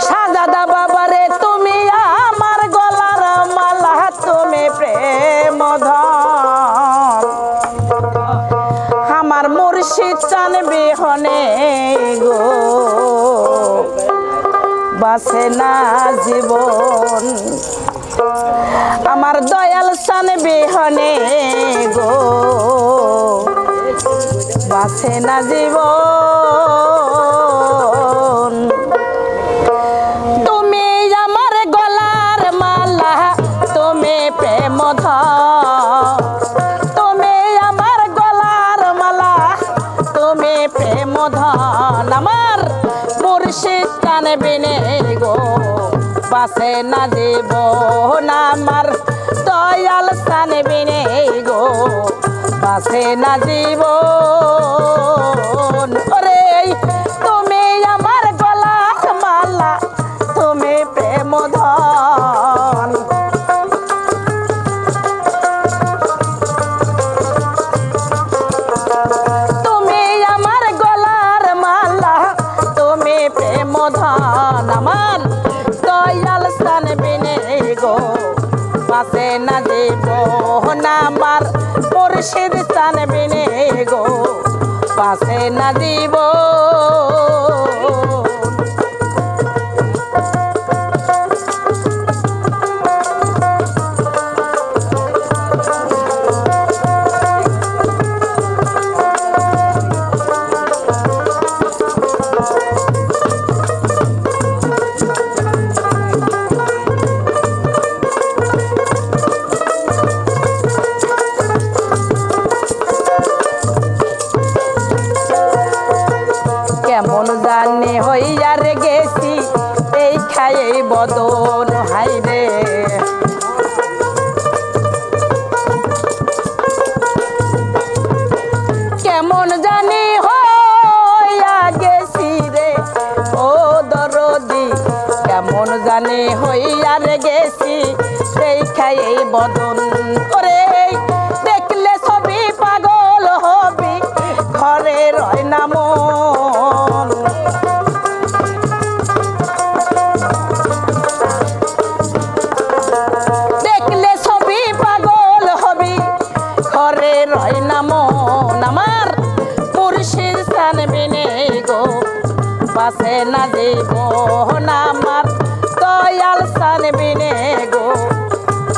সাজাদা বাবারে, তুমি আমার গলার মালা, তুমি প্রেম আমার মুর্শিদ চান বিহনে গো। বাসে না জীবন। আমার দয়াল চান বিহনে গো। বাসে না জীবন। তুমি প্রেম ধন আমার। মুর্শিদ বিনে গো, বাসে না দেব না আমার দয়াল কানবে গো, বাসে না জীব স্থান বিনে গো। পাশে না দিব জানি হইয়ার গেছি, সেই খাই বদন ওরে দেখলে ছবি পাগল হবি, ঘরে রয় না মন। দেখলে ছবি পাগল হবি, ঘরে রয় না মন। আমার পুরুষের স্থান বিনে গো পাশে না দেব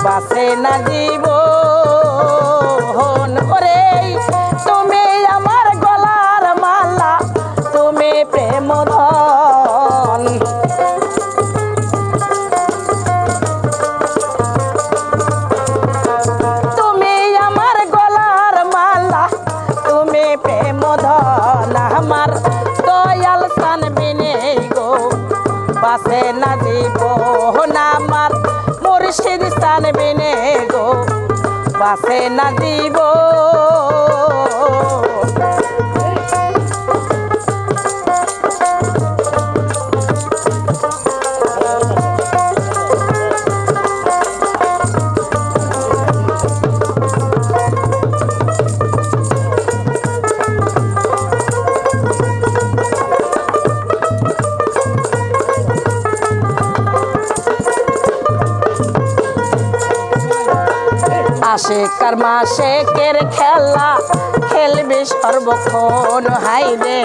পাশে না তুমি আমার গলার মালা, তুমি তুমি আমার গলার মালা, তুমি প্রেম পাশে না না মুর্শিদ স্থান বিনে গো পাশে না দিব। আসে কার মাসে কের খেলা? খেলবি সর্বক্ষণ হাইরে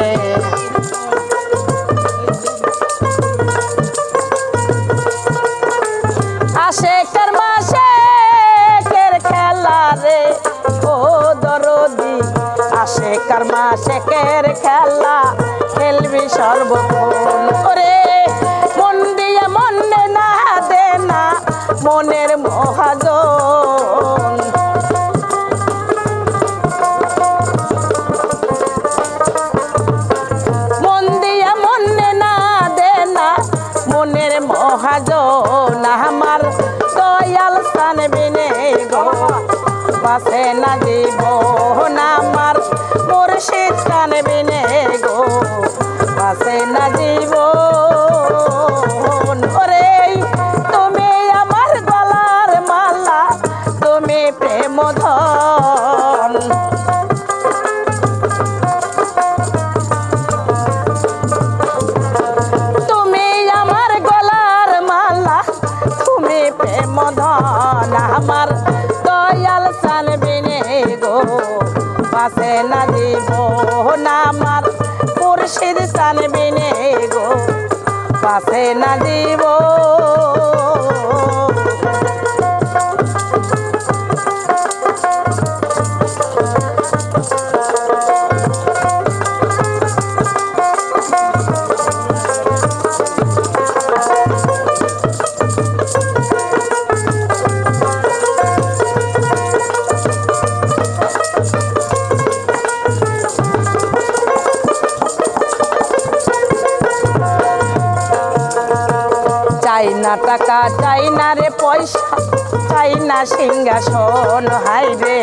আসে কার মাসে কের খেলা রে? ও দরদি, আসে কার মাসে কের খেলা? খেলবি সর্বক্ষণ না জীবন আমার মুর্শিদ সানবিনে গো। বাসে না জীবন না টাকা চাই না রে, পয়সা চাই না সিংহাসন, হাই রে।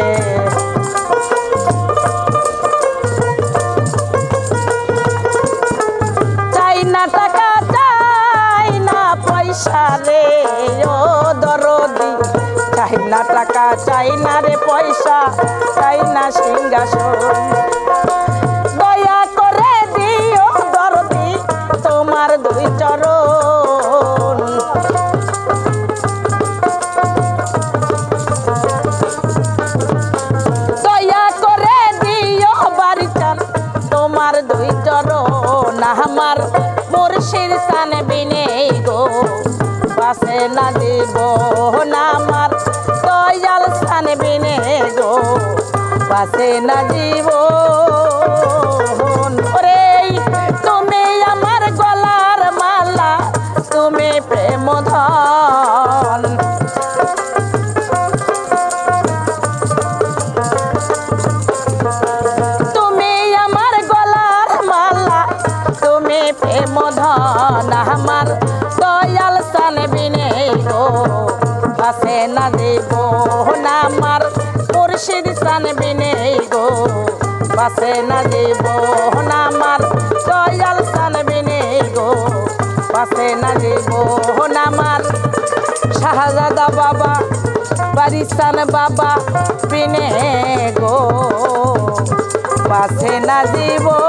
চাই না টাকা, চাই না পয়সা রে, ও চাই না টাকা, চাই না রে, পয়সা চাই না সিংহাসন পাশে না দিব বোন আমার। শাহজাদা বাবা পারিস্তান বাবা পিনে গো পাশে না জীবন